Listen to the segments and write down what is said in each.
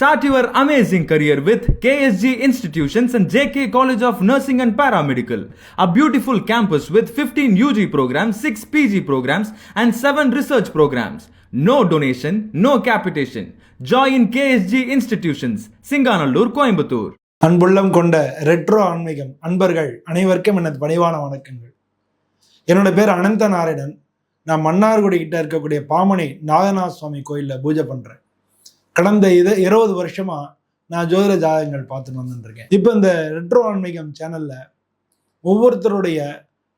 Start your amazing career with KSG Institutions and JK College of Nursing and Paramedical, a beautiful campus with 15 UG programs, 6 PG programs, and 7 research programs. No donation, no capitation. Join KSG Institutions, Singanallur, Coimbatore. அன்புள்ளம் கொண்ட retro ஆன்மீகம் அன்பர்கள் அனைவருக்கும் எனது பணிவான வணக்கங்கள் என்னோட பேர் அனந்த நாராயணன் நான் மன்னார்குடி கிட்ட இருக்கக்கூடிய பாமனை நாகநாத சுவாமி கோயிலில் பூஜை பண்ணுறேன் கடந்த இது இருபது வருஷமா நான் ஜோதிட ஜாதகங்கள் பார்த்துட்டு வந்துருக்கேன் இப்போ இந்த ரெட்ரோ ஆன்மீகம் சேனல்ல ஒவ்வொருத்தருடைய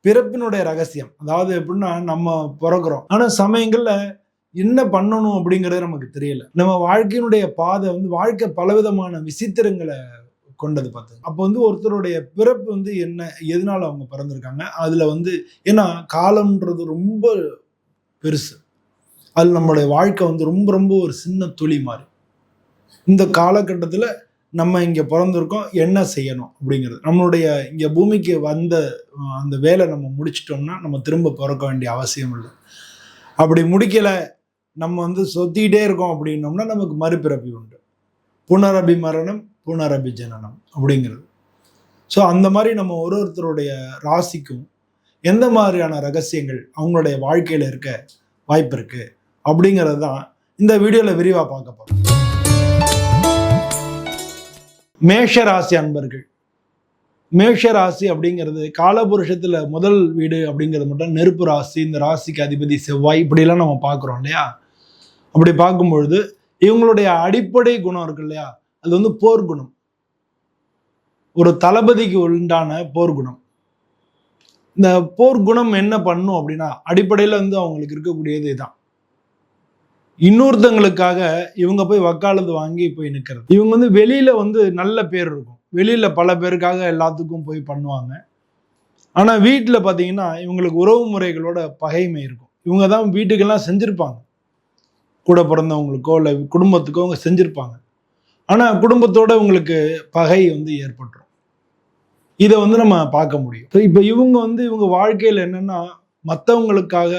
பிறப்பினுடைய ரகசியம் அதாவது எப்படின்னா நம்ம பிறக்கிறோம். ஆனால் சமயங்கள்ல என்ன பண்ணணும் அப்படிங்கிறது நமக்கு தெரியல. நம்ம வாழ்க்கையினுடைய பாதை வந்து வாழ்க்கை பலவிதமான விசித்திரங்களை கொண்டது பார்த்து. அப்போ வந்து ஒருத்தருடைய பிறப்பு வந்து என்ன எதனால அவங்க பிறந்திருக்காங்க? அதுல வந்து ஏன்னா காலம்ன்றது ரொம்ப பெருசு. அது நம்மளுடைய வாழ்க்கை வந்து ரொம்ப ரொம்ப ஒரு சின்ன துளி மாதிரி. இந்த காலகட்டத்தில் நம்ம இங்கே பிறந்திருக்கோம் என்ன செய்யணும் அப்படிங்கிறது. நம்மளுடைய இங்கே பூமிக்கு வந்த அந்த வேலை நம்ம முடிச்சிட்டோம்னா நம்ம திரும்ப பிறக்க வேண்டிய அவசியம் இல்லை. அப்படி முடிக்கலை நம்ம வந்து சொத்திக்கிட்டே இருக்கோம் அப்படின்னோம்னா நமக்கு மறுபிறப்பி உண்டு. புனரபி மரணம் புனரபி ஜனனம் அப்படிங்கிறது. ஸோ அந்த மாதிரி நம்ம ஒரு ஒருத்தருடைய ராசிக்கும் எந்த மாதிரியான ரகசியங்கள் அவங்களுடைய வாழ்க்கையில் இருக்க வாய்ப்பு இருக்குது அப்படிங்கிறது தான் இந்த வீடியோவில் விரிவாக பார்க்க போகிறோம் மேஷ ராசி அன்பர்கள். மேஷ ராசி அப்படிங்கிறது காலபுருஷத்தில் முதல் வீடு அப்படிங்கிறது மட்டும் நெருப்பு ராசி இந்த ராசிக்கு அதிபதி செவ்வாய் இப்படிலாம் நம்ம பார்க்குறோம் இல்லையா? அப்படி பார்க்கும்பொழுது இவங்களுடைய அடிப்படை குணம் இருக்கு இல்லையா? அது வந்து போர் குணம். ஒரு தளபதிக்கு உண்டான போர் குணம். இந்த போர் குணம் என்ன பண்ணும் அப்படின்னா அடிப்படையில் வந்து அவங்களுக்கு இருக்கக்கூடியது இதுதான் இன்னொருத்தங்களுக்காக இவங்க போய் வக்காலத்து வாங்கி போய் நிற்கிறது இவங்க வந்து வெளியில வந்து நல்ல பேர் இருக்கும். வெளியில பல பேருக்காக எல்லாத்துக்கும் போய் பண்ணுவாங்க. ஆனா வீட்டில் பார்த்தீங்கன்னா இவங்களுக்கு உறவு முறைகளோட பகைமை இருக்கும். இவங்க தான் வீட்டுக்கெல்லாம் செஞ்சிருப்பாங்க. கூட பிறந்தவங்களுக்கோ இல்லை குடும்பத்துக்கோ அவங்க செஞ்சிருப்பாங்க. ஆனால் குடும்பத்தோட உங்களுக்கு பகை வந்து ஏற்பட்டுரும். இதை வந்து நம்ம பார்க்க முடியும். இப்போ இவங்க வந்து இவங்க வாழ்க்கையில் என்னென்னா மற்றவங்களுக்காக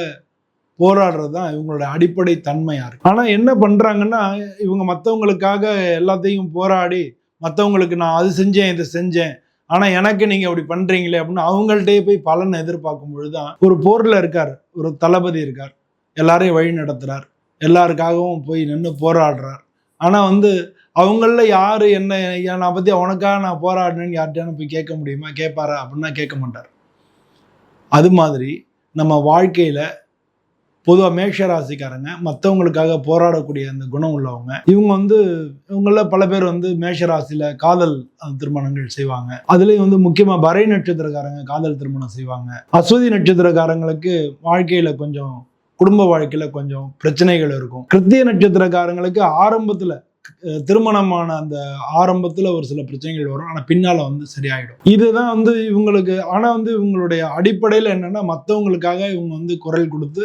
போராடுறது தான் இவங்களோட அடிப்படை தன்மையா இருக்கு. ஆனா என்ன பண்றாங்கன்னா இவங்க மற்றவங்களுக்காக எல்லாத்தையும் போராடி மற்றவங்களுக்கு நான் அது செஞ்சேன் இதை செஞ்சேன். ஆனா எனக்கு நீங்க அப்படி பண்றீங்களே அப்படின்னு அவங்கள்ட்டே போய் பலன் எதிர்பார்க்கும் பொழுதுதான் ஒரு போர்ல இருக்கார். ஒரு தளபதி இருக்கார். எல்லாரையும் வழி நடத்துறார். எல்லாருக்காகவும் போய் நின்று போராடுறார். ஆனா வந்து அவங்களில் யாரு என்ன நான் பத்தி அவனுக்காக நான் போராடினேன்னு யார்கிட்டயானு போய் கேட்க முடியுமா? கேட்பாரா? அப்படின்னா கேட்க மாட்டார். அது மாதிரி நம்ம வாழ்க்கையில பொதுவாக மேஷ ராசிக்காரங்க மற்றவங்களுக்காக போராடக்கூடிய அந்த குணம் உள்ளவங்க இவங்க வந்து இவங்கள பல பேர் வந்து மேஷ ராசியில் காதல் திருமணங்கள் செய்வாங்க. அதுலேயும் வந்து முக்கியமாக பறை நட்சத்திரக்காரங்க காதல் திருமணம் செய்வாங்க. அஸ்வதி நட்சத்திரக்காரங்களுக்கு வாழ்க்கையில் கொஞ்சம் குடும்ப வாழ்க்கையில் கொஞ்சம் பிரச்சனைகள் இருக்கும். கிருத்திய நட்சத்திரக்காரங்களுக்கு ஆரம்பத்தில் திருமணமான அந்த ஆரம்பத்தில் ஒரு சில பிரச்சனைகள் வரும். ஆனால் பின்னால் வந்து சரியாயிடும். இதுதான் வந்து இவங்களுக்கு ஆனால் வந்து இவங்களுடைய அடிப்படையில் என்னென்னா மற்றவங்களுக்காக இவங்க வந்து குரல் கொடுத்து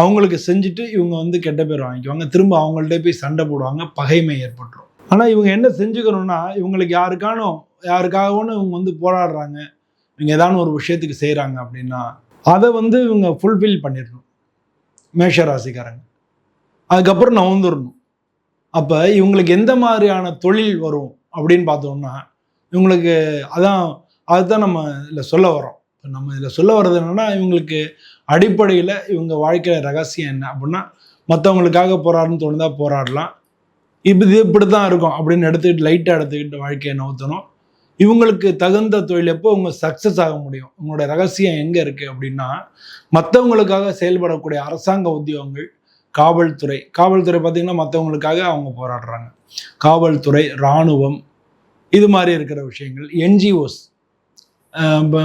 அவங்களுக்கு செஞ்சுட்டு இவங்க வந்து கெட்ட பேர் வாங்கிக்குவாங்க. திரும்ப அவங்கள்ட்ட போய் சண்டை போடுவாங்க. பகைமை ஏற்பட்டுரும். ஆனால் இவங்க என்ன செஞ்சுக்கணும்னா இவங்களுக்கு யாருக்கானோ யாருக்காகவும் இவங்க வந்து போராடுறாங்க. இவங்க ஏதாவது ஒரு விஷயத்துக்கு செய்கிறாங்க அப்படின்னா அதை வந்து இவங்க ஃபுல்ஃபில் பண்ணிடணும். மேஷ ராசிக்காரங்க அதுக்கப்புறம் நவுந்துடணும் அப்போ இவங்களுக்கு எந்த மாதிரியான தொழில் வரும் அப்படின்னு பார்த்தோம்னா இவங்களுக்கு அதான் அதுதான் நம்ம இதில் சொல்ல வரோம் இப்போ நம்ம இதில் சொல்ல வர்றது என்னென்னா இவங்களுக்கு அடிப்படையில் இவங்க வாழ்க்கையில ரகசியம் என்ன அப்படின்னா மற்றவங்களுக்காக போராடணும்னு தோணுதா போராடலாம். இப்போ இது இப்படி தான் இருக்கும் அப்படின்னு எடுத்துக்கிட்டு லைட்டாக எடுத்துக்கிட்டு வாழ்க்கையை நவுத்தணும். இவங்களுக்கு தகுந்த தொழில் எப்போ அவங்க சக்ஸஸ் ஆக முடியும்? உங்களோட ரகசியம் எங்கே இருக்குது அப்படின்னா மற்றவங்களுக்காக செயல்படக்கூடிய அரசாங்க உத்தியோகங்கள் காவல்துறை. காவல்துறை பார்த்திங்கன்னா மற்றவங்களுக்காக அவங்க போராடுறாங்க. காவல்துறை இராணுவம் இது மாதிரி இருக்கிற விஷயங்கள் என்ஜிஓஸ்.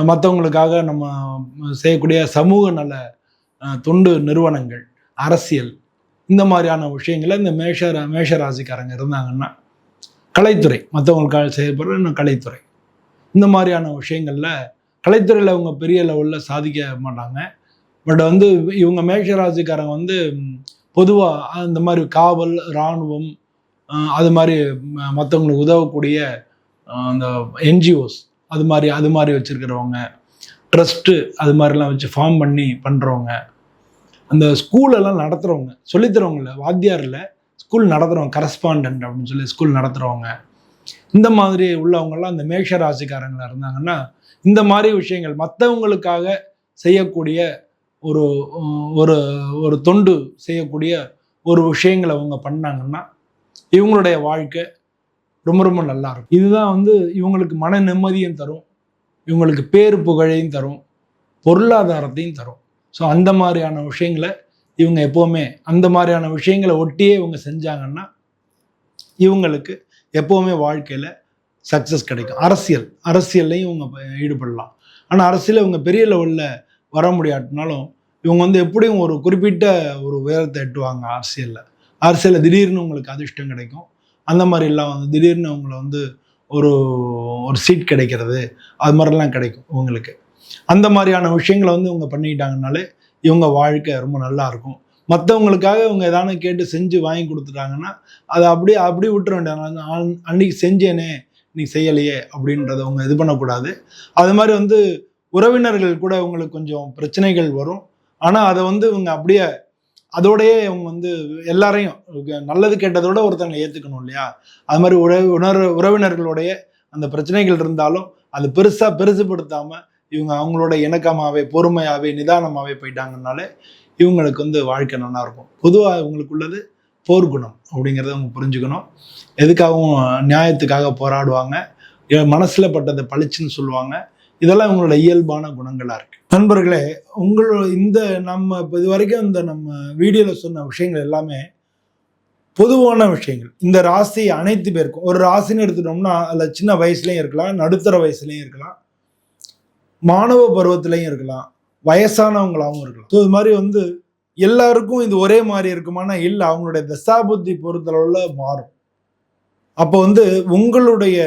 மற்றவங்களுக்காக நம்ம செய்யக்கூடிய சமூக நல தொண்டு நிறுவனங்கள் அரசியல் இந்த மாதிரியான விஷயங்களை இந்த மேஷ மேஷராசிக்காரங்க இருந்தாங்கன்னா கலைத்துறை மற்றவங்களுக்காக செய்யப்படுற இன்னும் கலைத்துறை. இந்த மாதிரியான விஷயங்களில் கலைத்துறையில் அவங்க பெரிய லெவலில் சாதிக்க மாட்டாங்க. பட் வந்து இவங்க மேஷராசிக்காரங்க வந்து பொதுவாக இந்த மாதிரி காவல் இராணுவம் அது மாதிரி மற்றவங்களுக்கு உதவக்கூடிய அந்த என்ஜிஓஸ் அது மாதிரி அது மாதிரி வச்சுருக்கிறவங்க. ட்ரஸ்ட்டு அது மாதிரிலாம் வச்சு ஃபார்ம் பண்ணி பண்ணுறவங்க அந்த ஸ்கூலெல்லாம் நடத்துகிறவங்க சொல்லித்தரவங்கள வாத்தியாரில் ஸ்கூல் நடத்துகிறவங்க கரஸ்பாண்டன்ட் அப்படின்னு சொல்லி ஸ்கூல் நடத்துகிறவங்க இந்த மாதிரி உள்ளவங்கெல்லாம் அந்த மேஷ ராசிக்காரங்களாக இருந்தாங்கன்னா இந்த மாதிரி விஷயங்கள் மற்றவங்களுக்காக செய்யக்கூடிய ஒரு ஒரு ஒரு தொண்டு செய்யக்கூடிய ஒரு விஷயங்களை அவங்க பண்ணாங்கன்னா இவங்களுடைய வாழ்க்கை ரொம்ப ரொம்ப நல்லா இருக்கும் இதுதான் வந்து இவங்களுக்கு மன நிம்மதியும் தரும். இவங்களுக்கு பேரு புகழையும் தரும். பொருளாதாரத்தையும் தரும். ஸோ அந்த மாதிரியான விஷயங்களை இவங்க எப்போவுமே அந்த மாதிரியான விஷயங்களை ஒட்டியே இவங்க செஞ்சாங்கன்னா இவங்களுக்கு எப்போவுமே வாழ்க்கையில் சக்ஸஸ் கிடைக்கும். அரசியல் அரசியல்லையும் இவங்க ஈடுபடலாம். ஆனால் அரசியல் இவங்க பெரிய லெவலில் வர முடியாட்டினாலும் இவங்க வந்து எப்படியும் ஒரு குறிப்பிட்ட ஒரு உயரத்தை எட்டுவாங்க அரசியலில். அரசியலில் திடீர்னு உங்களுக்கு அதிர்ஷ்டம் கிடைக்கும். அந்த மாதிரிலாம் வந்து திடீர்னு அவங்கள வந்து ஒரு ஒரு சீட் கிடைக்கிறது அது மாதிரிலாம் கிடைக்கும் இவங்களுக்கு. அந்த மாதிரியான விஷயங்களை வந்து இவங்க பண்ணிக்கிட்டாங்கனாலே இவங்க வாழ்க்கை ரொம்ப நல்லா இருக்கும். மற்றவங்களுக்காக இவங்க எதானு கேட்டு செஞ்சு வாங்கி கொடுத்துட்டாங்கன்னா அதை அப்படியே அப்படியே விட்டுற வேண்டியது அன்னைக்கு செஞ்சேனே நீ செய்யலையே அப்படின்றத அவங்க இது பண்ணக்கூடாது. அது மாதிரி வந்து உறவினர்கள் கூட இவங்களுக்கு கொஞ்சம் பிரச்சனைகள் வரும். ஆனால் அதை வந்து இவங்க அப்படியே அதோடயே இவங்க வந்து எல்லாரையும் நல்லது கெட்டதோட ஒருத்தங்களை ஏற்றுக்கணும் இல்லையா? அது மாதிரி உறவு உணர் உறவினர்களுடைய அந்த பிரச்சனைகள் இருந்தாலும் அது பெருசாக பெருசுப்படுத்தாமல் இவங்க அவங்களோட இணக்கமாகவே பொறுமையாகவே நிதானமாகவே போயிட்டாங்கனாலே இவங்களுக்கு வந்து வாழ்க்கை நல்லா இருக்கும். பொதுவாக இவங்களுக்கு உள்ளது போர்க்குணம் அப்படிங்கிறத அவங்க புரிஞ்சுக்கணும். எதுக்காகவும் நியாயத்துக்காக போராடுவாங்க. மனசில் மனசுல பட்டதை பளிச்சுன்னு சொல்லுவாங்க. இதெல்லாம் இவங்களோட இயல்பான குணங்களாக இருக்கு. நண்பர்களே உங்களோட இந்த நம்ம இப்போ இது வரைக்கும் இந்த நம்ம வீடியோவில் சொன்ன விஷயங்கள் எல்லாமே பொதுவான விஷயங்கள். இந்த ராசி அனைத்து பேருக்கும் ஒரு ராசின்னு எடுத்துட்டோம்னா அதில் சின்ன வயசுலையும் இருக்கலாம் நடுத்தர வயசுலையும் இருக்கலாம் மாணவ பருவத்திலையும் இருக்கலாம் வயசானவங்களாகவும் இருக்கலாம். ஸோ இது மாதிரி வந்து எல்லாருக்கும் இது ஒரே மாதிரி இருக்குமானா இல்லை அவங்களுடைய தசாபுத்தி பொறுத்தளவில் மாறும். அப்போ வந்து உங்களுடைய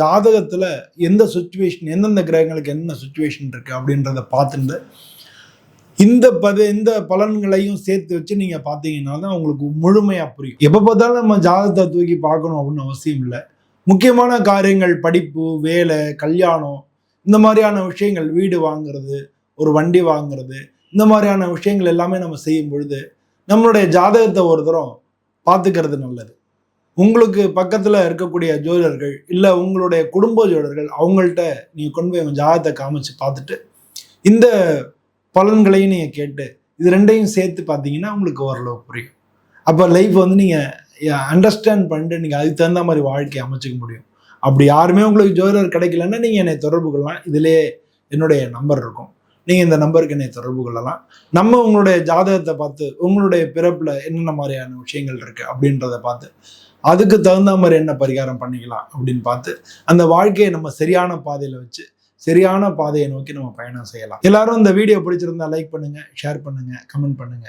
ஜாதகத்தில் எந்த சுச்சுவேஷன் எந்தெந்த கிரகங்களுக்கு என்ன சுச்சுவேஷன் இருக்குது அப்படின்றத பார்த்துட்டு இந்த பத இந்த பலன்களையும் சேர்த்து வச்சு நீங்கள் பார்த்தீங்கன்னா தான் உங்களுக்கு முழுமையாக புரியும். எப்போ பார்த்தாலும் நம்ம ஜாதகத்தை தூக்கி பார்க்கணும் அப்படின்னு அவசியம் இல்லை. முக்கியமான காரியங்கள் படிப்பு வேலை கல்யாணம் இந்த மாதிரியான விஷயங்கள் வீடு வாங்குறது ஒரு வண்டி வாங்குறது இந்த மாதிரியான விஷயங்கள் எல்லாமே நம்ம செய்யும் பொழுது நம்மளுடைய ஜாதகத்தை ஒரு தரம் பார்த்துக்கிறது நல்லது. உங்களுக்கு பக்கத்தில் இருக்கக்கூடிய ஜோதிடர்கள் இல்லை உங்களுடைய குடும்ப ஜோதிடர்கள் அவங்கள்ட்ட நீங்கள் கொண்டு போய் உங்கள் ஜாதகத்தை காமிச்சு பார்த்துட்டு இந்த பலன்களையும் நீங்கள் கேட்டு இது ரெண்டையும் சேர்த்து பார்த்தீங்கன்னா உங்களுக்கு ஓரளவு புரியும். அப்போ லைஃப் வந்து நீங்கள் அண்டர்ஸ்டாண்ட் பண்ணிட்டு நீங்கள் அதுக்கு தகுந்த மாதிரி வாழ்க்கையை அமைச்சிக்க முடியும். அப்படி யாருமே உங்களுக்கு ஜோதிடர் கிடைக்கலன்னா நீங்கள் என்னை தொடர்பு கொள்ளலாம். இதிலே என்னுடைய நம்பர் இருக்கும். நீங்கள் இந்த நம்பருக்கு என்னை தொடர்பு கொள்ளலாம். நம்ம உங்களுடைய ஜாதகத்தை பார்த்து உங்களுடைய பிறப்பில் என்னென்ன மாதிரியான விஷயங்கள் இருக்குது அப்படின்றத பார்த்து அதுக்கு தகுந்த மாதிரி என்ன பரிகாரம் பண்ணிக்கலாம் அப்படின்னு பார்த்து அந்த வாழ்க்கையை நம்ம சரியான பாதையில் வச்சு சரியான பாதையை நோக்கி நம்ம பயணம் செய்யலாம். எல்லாரும் இந்த வீடியோ பிடிச்சிருந்தா லைக் பண்ணுங்க ஷேர் பண்ணுங்க கமெண்ட் பண்ணுங்க.